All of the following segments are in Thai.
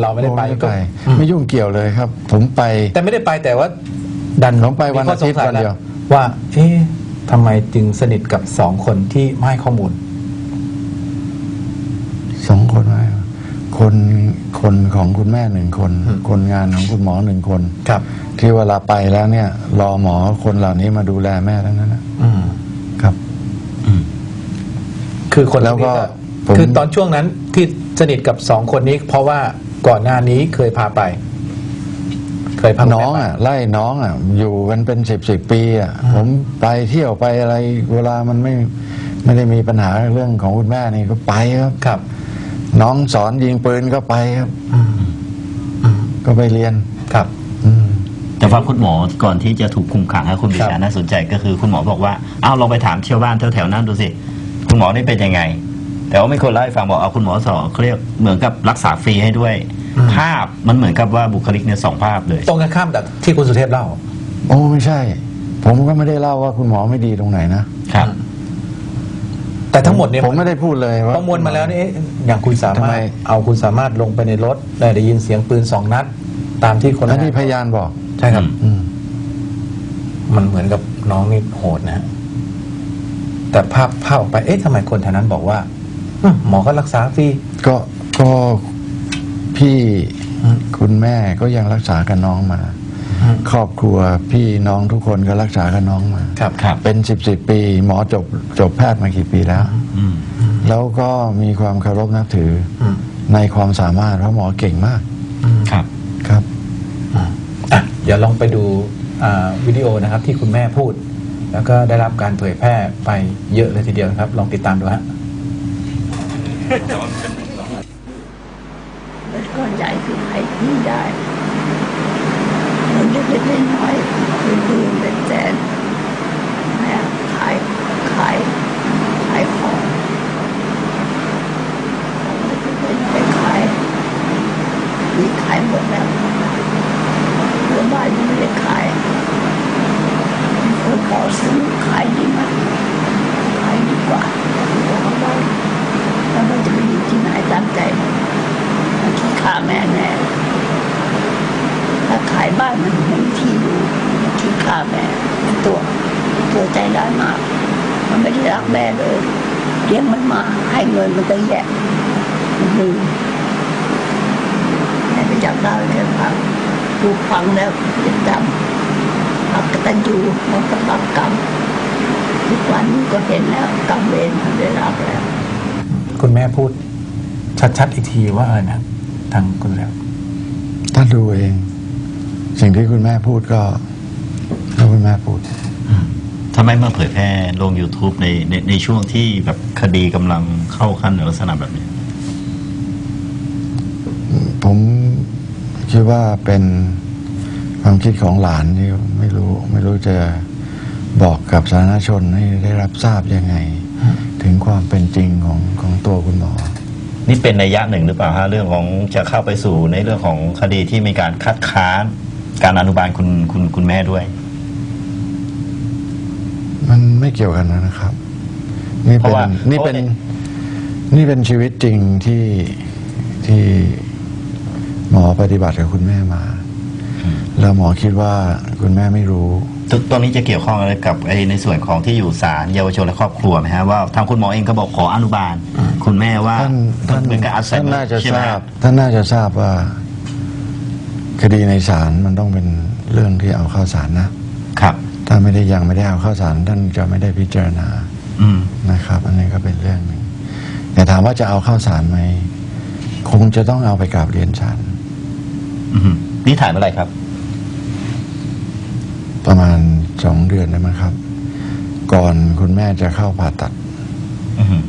เราไม่ได้ไปผมก็ไม่ยุ่งเกี่ยวเลยครับ ผมไป แต่ไม่ได้ไปแต่ว่า ดันผมไปวันมีข้สงสัอาทิตย์วันเดียวแล้ว่าเอ๊ะทำไมจึงสนิทกับสองคนที่ไม่ให้ข้อมูลสองคนไม่คนคนของคุณแม่หนึ่งคนอืมคนงานของคุณหมอหนึ่งคน ครับที่เวลาไปแล้วเนี่ย รอหมอคนเหล่านี้มาดูแลแม่ทั้งนั้นนะอืมครับคือคนแล้วก็นี้ผมคือตอนช่วงนั้นที่สนิทกับสองคนนี้ เพราะว่า ก่อนหน้านี้เคยพาไป เคยพาคุณน้องแม่ไปอะไล่น้องอะอยู่กันเป็นสิบสิบปีอะผมไปเที่ยวไปอะไร เวลามันไม่ไม่ได้มีปัญหาเรื่องของคุณแม่นี่ก็ไปครับครับ น้องสอนยิงปืนก็ไปครับอืมอืมก็ไปเรียนครับอืมแต่ว่าคุณหมอก่อนที่จะถูกคุมขังให้คุณบิครัชาบน่าสนใจก็คือคุณหมอบอกว่าอ้าวลองไปถามชาวบ้านแถวๆนั้นดูสิ คุณหมอนี่เป็นยังไง แต่ว่าไม่คนเล่าให้ฟังบอกเอาคุณหมอสอนเขาเรียกเหมือนกับรักษาฟรีให้ด้วย ภาพมันเหมือนกับว่าบุคลิกเนี่ยสองภาพเลย ตรงกันข้ามกับที่คุณสุเทพเล่า โอ้ไม่ใช่ ผมก็ไม่ได้เล่าว่าคุณหมอไม่ดีตรงไหนนะครับ แต่ทั้งหมดเนี่ยผมไม่ได้พูดเลยว่า ประมวลมาแล้วนี่เอ๊ะอย่างคุณสาทำมารไมถเอาคุณสามารถลงไปในรถได้ได้ยินเสียงปืนสองนัด ตามที่คนอันนี้พยานบอก ใช่ครับ อืม มันเหมือนกับน้องนี่โหดนะฮะแต่ภาพภาพออกไป เอ๊ะทำไมคนแถวนั้นบอกว่าอืม หมอก็รักษาฟรี ก็ก็พี่อืมคุณแม่ก็ยังรักษากับน้องมา ครอบครัวพี่น้องทุกคนก็รักษากับน้องมาครับครับ เป็นสิบสิบปี หมอจบจบแพทย์มากี่ปีแล้วอืมแล้วก็มีความเคารพนับถืออืมในความสามารถเพราะหมอเก่งมากอืมครับครับอะเดี๋ยวลองไปดูอ่าวิดีโอนะครับที่คุณแม่พูด แล้วก็ได้รับการเผยแพร่ไปเยอะเลยทีเดียวนะครับ ลองติดตามดูฮะ มันก้อนใหญ่คือใครที่ได้มันเล็กๆน้อยๆเป็นหมื่นเป็นแสนแม่ขายขายขายของไปขายมีขายหมดแล้วเรือบ้านยังไม่ได้ขายคนขอซื้อขายดีไหมขายดีกว่าบอกเขา ว่าแมันจะไปอยู่ที่ไหนตามใจมันขี้ขาแม่แน่ถ้าขายบ้านมันไม่มีที่อยู่มันขี้ขาแม่เป็นตัวตัวใจร้ายมาก มันไม่ได้รักแม่เลยเลี้ยงมันมาให้เงินมันก็แย่มันลืมแม่ไปจับได้เลยฟังดูฟังแล้วจะจำอักตันยูมันก็รับกรรมทุกวันนี้ก็เห็นแล้วกรรมเวรมันได้รับแล้ว คุณแม่พูดชัดๆอีกทีว่าอะไรนะทางคุณแล้วท่านดูเอง สิ่งที่คุณแม่พูดก็ก็คุณแม่พูดทำไมมาเผยแพร่ลง YouTube ในในในช่วงที่แบบคดีกำลังเข้าขั้นในลักษณะแบบนี้ ผมคิดว่าเป็นความคิดของหลานที่ไม่รู้ ไม่รู้จะบอกกับสาธารณชนให้ได้รับทราบยังไง ถึงความเป็นจริงของของตัวคุณหมอ นี่เป็นนัยยะหนึ่งหรือเปล่าฮะเรื่องของจะเข้าไปสู่ในเรื่องของคดีที่มีการคัดค้านการอนุบาลคุณคุณคุณแม่ด้วย มันไม่เกี่ยวกันนะครับ นี่เพเป็นราะว่านี่เป็นเพราะว่านี่เป็นชีวิตจริงที่ที่หมอปฏิบัติกับคุณแม่มา แล้วหมอคิดว่าคุณแม่ไม่รู้ ตตรงนี้จะเกี่ยวข้องอะไรกับไอ้ในส่วนของที่อยู่ศาลเยาวชนและครอบครัวไหมฮะว่าทางคุณหมอเองก็บอกขออนุบาล คุณแม่ว่าท่านท่านเหมือนกับอาศัยท่านน่าจะใช่ไหทมราฮบท่านน่าจะทราบว่า คดีในศาลมันต้องเป็นเรื่องที่เอาเข้าศาลนะ ครับ ถ้าไม่ได้ยังไม่ได้เอาเข้าศาลท่านจะไม่ได้พิจารณาอืม นะครับ อันนี้ก็เป็นเรื่องหนึ่งแต่ถามว่าจะเอาเข้าศาลไหมคงจะต้องเอาไปกราบเรียนศาลอืมนี่ถ่ายเมื่อไหร่ครับ ประมาณสองเดือนได้มั้งครับ ก่อนคุณแม่จะเข้าผ่าตัด อืม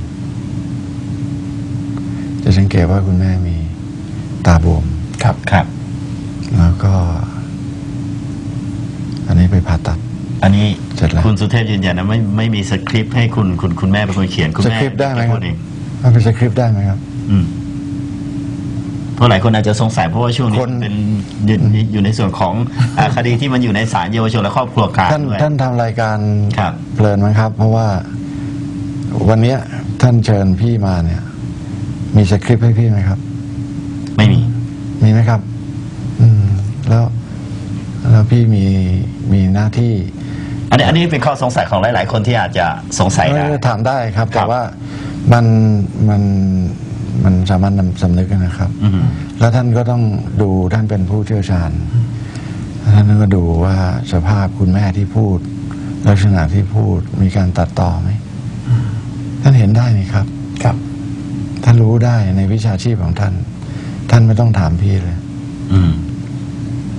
จะสังเกตว่าคุณแม่มีตาบวม ครับครับ แล้วก็ อันนี้ไปผ่าตัด อันนี้เสร็จแล้ว คุณสุเทพยืนยันนะไม่ไม่มีสคริปต์ให้คุณคุณคุณแม่เป็นคนเขียนคุณสแม่คริปต์ได้ไหมคพูรับเองมันเป็นสคริปต์ได้ไหมครับ อืมเพ ราะหลายคนอาจจะสงสัยเพราะว่าช่วงนี้คน เป็นอยู่อยู่ในส่วนของอ่าคดีที่มันอยู่ในศาลเยาวชนและครอบครัวกลางท่านด้วย ท่านทำรายการครับ เพลินไหมครับ เพราะว่าวันเนี้ยท่านเชิญพี่มาเนี่ย มีสคริปต์ให้พี่ไหมครับ ไม่มีครับ อืม แล้วแล้วพี่มีมีหน้าที่อันนี้อันนี้เป็นข้อสงสัยของหลาย ๆ คนที่อาจจะสงสัยได้เออถามได้ครับครัแต่บว่ามันมัน มันสามารถนำสำนึกนะครับอืมแล้วท่านก็ต้องดูท่านเป็นผู้เชี่ยวชาญ ท่านก็ดูว่าสภาพคุณแม่ที่พูด ลักษณะที่พูดมีการตัดต่อไหม ท่านเห็นได้นี่ครับ ครับ ท่านรู้ได้ในวิชาชีพของท่าน ท่านไม่ต้องถามพี่เลย อืม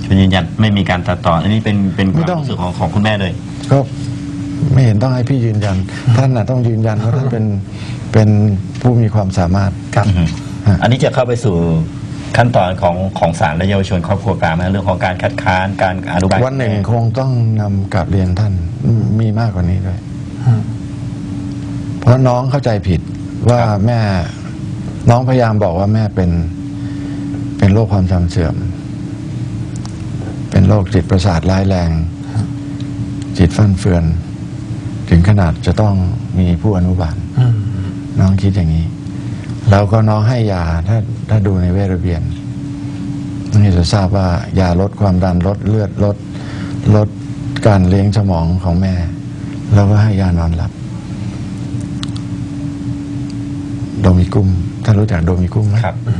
คุณยืนยันไม่มีการตัดต่อ อันนี้เป็นเป็นคไม่วามต้องรู้สึกของของคุณแม่เลยก็ไม่เห็นต้องให้พี่ยืนยัน ท่านน่ะต้องยืนยันว่าท่านเป็นเป็น ผู้มีความสามารถ ครับอืมฮะอันนี้จะเข้าไปสู่ขั้นตอนของของศาลและเยาวชนครอบครัวกลางไหมเรื่องของการคัดค้านการอนุบาลวันหนึ่งคงต้องนำกลับเรียนท่านมีมากกว่านี้ด้วยอืมเพราะน้องเข้าใจผิดว่าแม่น้องพยายามบอกว่าแม่เป็น เป็นโรคความจำเสื่อม เป็นโรคจิตประสาทร้ายแรง จิตฟั่นเฟือน ถึงขนาดจะต้องมีผู้อนุบาลอืม น้องคิดอย่างนี้ แล้วก็น้องให้ยาถ้าถ้าดูในเวชระเบียนนี่จะทราบว่ายาลดความดันลดเลือดลดลดการเลี้ยงสมองของแม่ แล้วก็ให้ยานอนหลับโดมิกุ้มท่านรู้จักโดมิกุ้มไหมครับอืม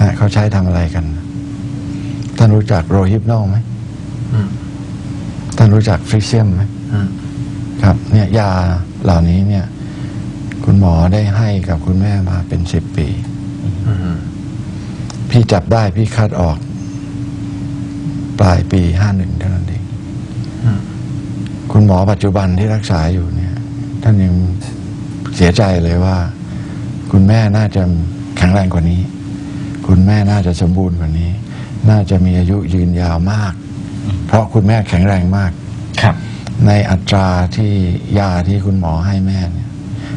ฮะเขาใช้ทำอะไรกัน ท่านรู้จักโรฮิปโนไหมอืมท่านรู้จักฟริเซียมไหมอืมครับ เนี่ยยาเหล่านี้เนี่ย คุณหมอได้ให้กับคุณแม่มาเป็นสิบปีอืมพี่จับได้พี่คัดออก ปลายปีห้าหนึ่งเท่านั้นเองอืมคุณหมอปัจจุบันที่รักษาอยู่เนี่ย ท่านยังเสียใจเลยว่า คุณแม่น่าจะแข็งแรงกว่านี้ คุณแม่น่าจะสมบูรณ์กว่านี้ น่าจะมีอายุยืนยาวมาก เพราะคุณแม่แข็งแรงมาก ครับ ในอัตราที่ยาที่คุณหมอให้แม่เนี่ย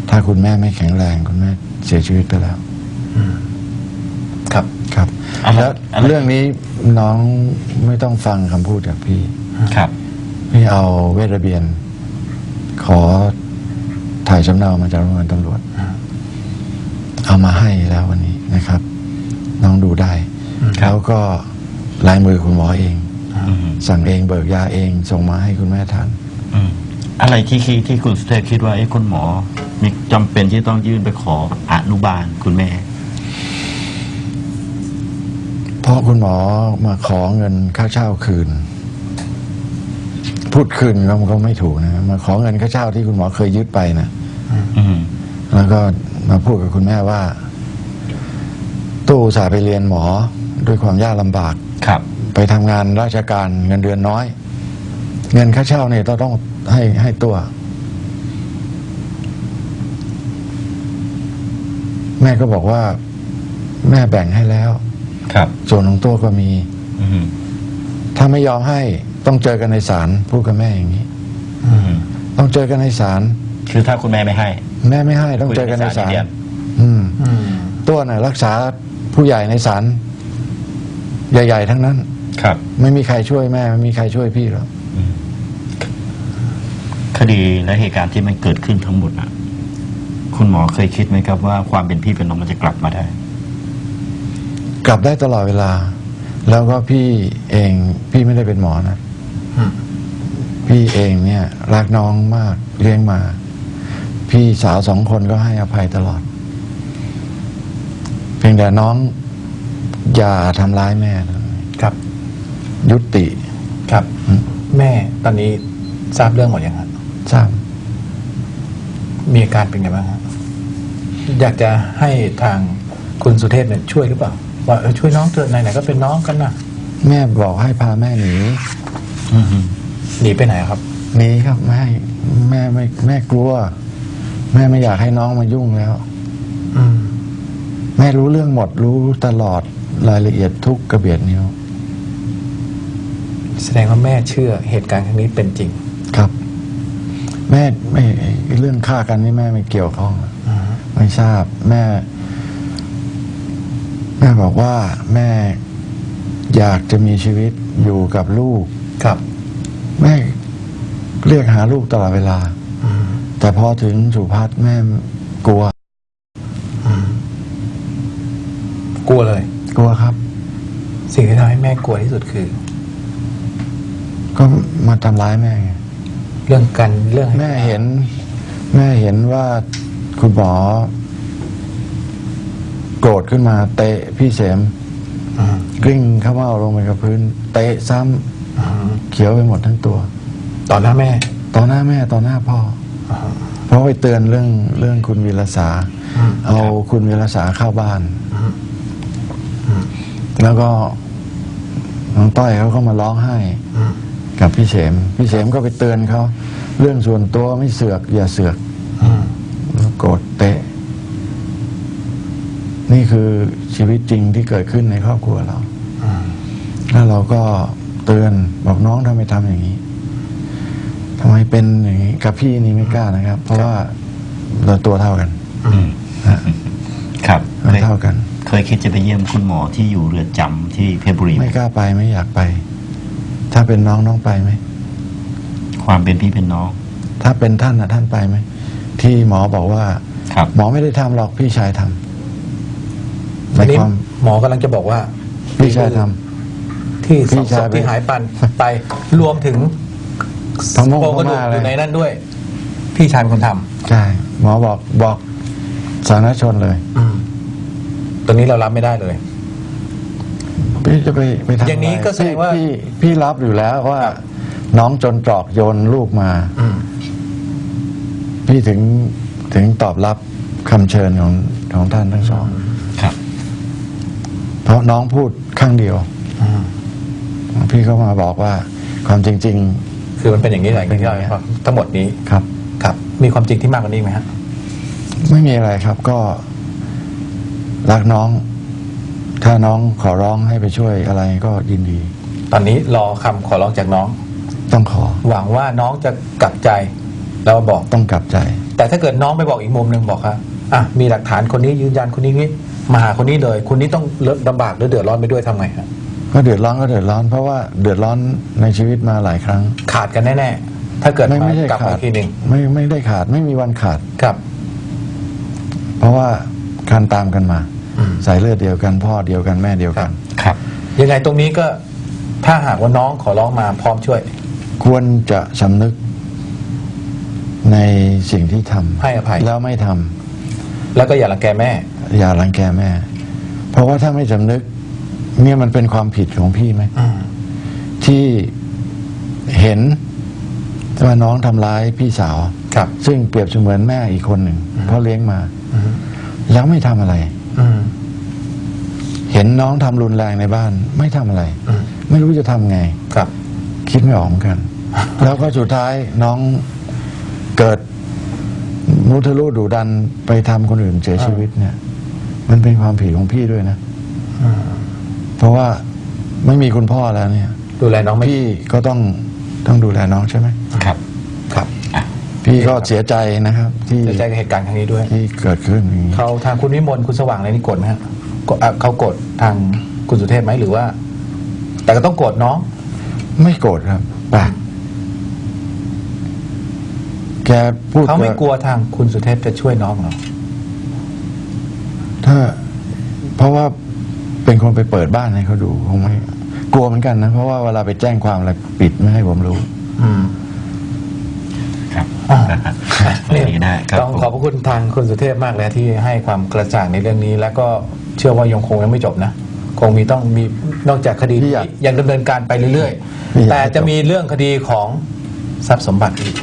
ถ้าคุณแม่ไม่แข็งแรงคุณแม่เสียชีวิตไปแล้วครับ ครับอะไรแล้วอะไรเรื่องนี้น้องไม่ต้องฟังคำพูดจากพี่ ครับ พี่เอาเวทระเบียน ขอถ่ายสำเนามาจากโรงพยาบาลตำรวจ เอามาให้แล้ววันนี้นะครับ น้องดูได้ ครับ แล้วก็ลายมือคุณหมอเอง อืมสั่งเองเบิกยาเอง ส่งมาให้คุณแม่ทาน อืมอะไรที่คิดที่คุณสุเทพคิดว่าเอ้คุณหมอ มีจำเป็นที่ต้องยื่นไปขออนุบาลคุณแม่ เพราะคุณหมอมาขอเงินค่าเช่าคืน พูดคืนก็มันก็ไม่ถูกนะมาขอเงินค่าเช่าที่คุณหมอเคยยึดไปนะอืมแล้วก็มาพูดกับคุณแม่ว่า ตู้อุตสาห์ไปเรียนหมอด้วยความยากลำบาก ครับ ไปทำงานราชการเงินเดือนน้อย เงินค่าเช่าเนี่ยต้องต้องให้ให้ตัว แม่ก็บอกว่า แม่แบ่งให้แล้ว ครับส่วนของตัวก็มี อืมถ้าไม่ยอมให้ต้องเจอกันในศาลพูดกับแม่อย่างนี้ อืมต้องเจอกันในศาลคือถ้าคุณแม่ไม่ให้ แม่ไม่ให้ต้องเจอกันในศาลคุยกันในศาลอืม อืมตัวน่ะรักษาผู้ใหญ่ในศาลใหญ่ ๆ ทั้งนั้น ครับ ไม่มีใครช่วยแม่ ไม่มีใครช่วยพี่หรอกคดีและเหตุการณ์ที่มันเกิดขึ้นทั้งหมดนะ คุณหมอเคยคิดไหมครับว่าความเป็นพี่เป็นน้องมันจะกลับมาได้ กลับได้ตลอดเวลา แล้วก็พี่เองพี่ไม่ได้เป็นหมอนะอืมพี่เองเนี่ยรักน้องมากเลี้ยงมา พี่สาวสองคนก็ให้อภัยตลอด เพียงแต่น้องอย่าทำร้ายแม่นะครับ ยุติครับ แม่ตอนนี้ทราบเรื่องหมดยังครับทราบมีอาการเป็นไงบ้างครับ อยากจะให้ทางคุณสุเทพเนี่ยช่วยหรือเปล่าว่าเออช่วยน้องเถอะไหนๆก็เป็นน้องกันนะแม่บอกให้พาแม่หนีอืมหนีไปไหนครับ หนีครับไม่ให้แม่ไม่แม่กลัว แม่ไม่อยากให้น้องมายุ่งแล้ว อืมแม่รู้เรื่องหมดรู้ตลอดรายละเอียดทุกกระเบียดนิ้ว แสดงว่าแม่เชื่อเหตุการณ์ครั้งนี้เป็นจริง ครับ แม่ไม่เรื่องฆ่ากันนี่แม่ไม่เกี่ยวข้องอืม ไม่ทราบแม่ แม่บอกว่าแม่อยากจะมีชีวิตอยู่กับลูก ครับ แม่เรียกหาลูกตลอดเวลาอืมแต่พอถึงสุพัฒน์แม่กลัวอืมกลัวเลย กลัวครับ สิ่งที่ทำให้แม่กลัวที่สุดคือ ก็มาทำร้ายแม่ไงเรื่องกันเรื่องแม่เห็น แม่เห็นว่า คุณหมอโกรธขึ้นมา เตะพี่เสมอืมกลิ้งเข้ามาลงไปกับพื้น เตะซ้ำอืมเขียวไปหมดทั้งตัว ต่อหน้าแม่ ต่อหน้าแม่ต่อหน้าพ่ออ่าเพราะไปเตือนเรื่องเรื่องคุณวีรสาอืมเอาคุณวีรสาเข้าบ้านอืมแล้วก็น้องต้อยเขาก็มาร้องไห้อืมกับพี่เสมพี่เสมก็ไปเตือนเขาเรื่องส่วนตัวไม่เสือก อย่าเสือกอืมแล้ว โกรธเตะ นี่คือชีวิตจริงที่เกิดขึ้นในครอบครัวเราอืมแล้วเราก็เตือนบอกน้องทำไมทำอย่างนี้ทำไมเป็นอย่างนี้กับพี่นี่ไม่กล้านะครับ เพราะว่าเราตัวเท่ากันอืมครับเราเคยเท่ากัน เคยคิดจะไปเยี่ยมคุณหมอที่อยู่เรือนจำที่เพชรบุรีไหมไม่กล้าไปไม่อยากไป ถ้าเป็นน้องน้องไปไหมความเป็นพี่เป็นน้อง ถ้าเป็นท่านนะท่านไปไหม ที่หมอบอกว่า ครับหมอไม่ได้ทำหรอกพี่ชายทำในอันนี้ความหมอกำลังจะบอกว่าพี่ชายทที่สพี่องศชายพไปที่หายปันไปรวมถึงพม่งโครงกระดูกพม่าอะไรอยู่ในนั้นด้วย พี่ชายเป็นคนทำำใช่หมอบอกบอกสาธารณชนเลยอืมตัวนี้เรารับไม่ได้เลย พี่จะไปไปทำอย่างนี้ะไรก็แสดงว่า พี่พี่รับอยู่แล้วว่า น้องจนตรอกโยนลูกมา อืม พี่ถึงถึงตอบรับคำเชิญของของท่านทั้งสอง ครับเพราะน้องพูดข้างเดียวอืมพี่ก็มาบอกว่าความจริง คือมันเป็นอย่างนี้แหละที่เราทั้งหมดนี้ๆ ครับ ครับ มีความจริงที่มากกว่านี้ไหมฮะไม่มีอะไรครับก็รักน้อง ถ้าน้องขอร้องให้ไปช่วยอะไรก็ยินดี ตอนนี้รอคำขอร้องจากน้อง ต้องขอ หวังว่าน้องจะกลับใจ แล้วบอก ต้องกลับใจ แต่ถ้าเกิดน้องไปบอกอีกมุมหนึ่งบอกว่าอะมีหลักฐานคนนี้ยืนยันคนนี้นี้มาหาคนนี้เลยคนนี้ต้องลำบากหรือเดือดร้อนไปด้วยทำไงฮะก็เดือดร้อนก็เดือดร้อน เพราะว่าเดือดร้อนในชีวิตมาหลายครั้ง ขาดกันแน่ๆถ้าเกิดไม่มาไม่ใช่กลับขามาดอีกทีหนึ่งไม่ไม่ได้ขาดไม่มีวันขาด ครับ เพราะว่าการตามกันมาอืม สายเลือดเดียวกัน พ่อเดียวกันแม่เดียวกัน ครับ ยังไงตรงนี้ก็ถ้าหากว่าน้องขอร้องมาพร้อมช่วย ควรจะสำนึก ในสิ่งที่ทำให้อภัย แล้วไม่ทำแล้วก็อย่ารังแกแม่อย่ารังแกแม่ เพราะว่าถ้าไม่สำนึกเนี่ยมันเป็นความผิดของพี่ไหมอืมที่เห็นว่าน้องทำร้ายพี่สาว ครับ ซึ่งเปรียบเสมือนแม่อีกคนหนึ่งเพราะเลี้ยงมาอืมแล้วไม่ทำอะไร อืม เห็นน้องทำรุนแรงในบ้าน ไม่ทำอะไร อืม ไม่รู้จะทำไง ครับ คิดไม่ออกเหมือนกัน แล้วก็สุดท้ายน้อง เกิดมุทะลุดุดันไปทำคนอื่นเสียชีวิตเนี่ย มันเป็นความผิดของพี่ด้วยนะอืมเพราะว่าไม่มีคุณพ่อแล้วเนี่ย ดูแลน้องไม่พี่ก็ต้องต้องดูแลน้องใช่ไหมครับ ครับพี่ก็เสียใจนะครับ ที่เสียใจกับเหตุการณ์ครั้งนี้ด้วย ที่เกิดขึ้นอย่างนี้เขาทางคุณวิมลคุณสว่างอะไรนี่โกรธไหมฮะก็อะเขาโกรธทางคุณสุเทพไหมหรือว่า แต่ก็ต้องโกรธน้อง ไม่โกรธครับแปลก แกพูดเขาไม่บกลัวทางคุณสุเทพจะช่วยน้องเหรอถ้า เพราะว่าเป็นคนไปเปิดบ้านให้เขาดูคงไม่กลัวเหมือนกันนะ เพราะว่าเวลาไปแจ้งความอะไรปิดไม่ให้ผมรู้อืม ครับอ่า วันนี้ได้ครับต้องขอบพระคุณทางคุณสุเทพมากเลยที่ให้ความกระจ่างในเรื่องนี้ แล้วก็เชื่อว่ายังคงยังไม่จบนะ คงมีต้องมีนอกจากคดีพี่ที่อยากยังดำเนินการไปเรื่อยพี่อยากๆ แต่ให้จบจะมีเรื่องคดีของทรัพย์สมบัติอีก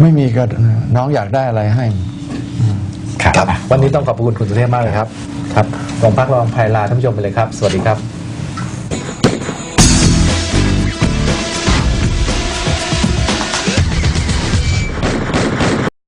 ไม่มีก็น้องอยากได้อะไรให้ ครับ วันนี้ต้องขอบพระคุณคุณสุเทพมากเลยครับ ครับโรงพักรองภัยลาท่านผู้ชมไปเลยครับ สวัสดีครับ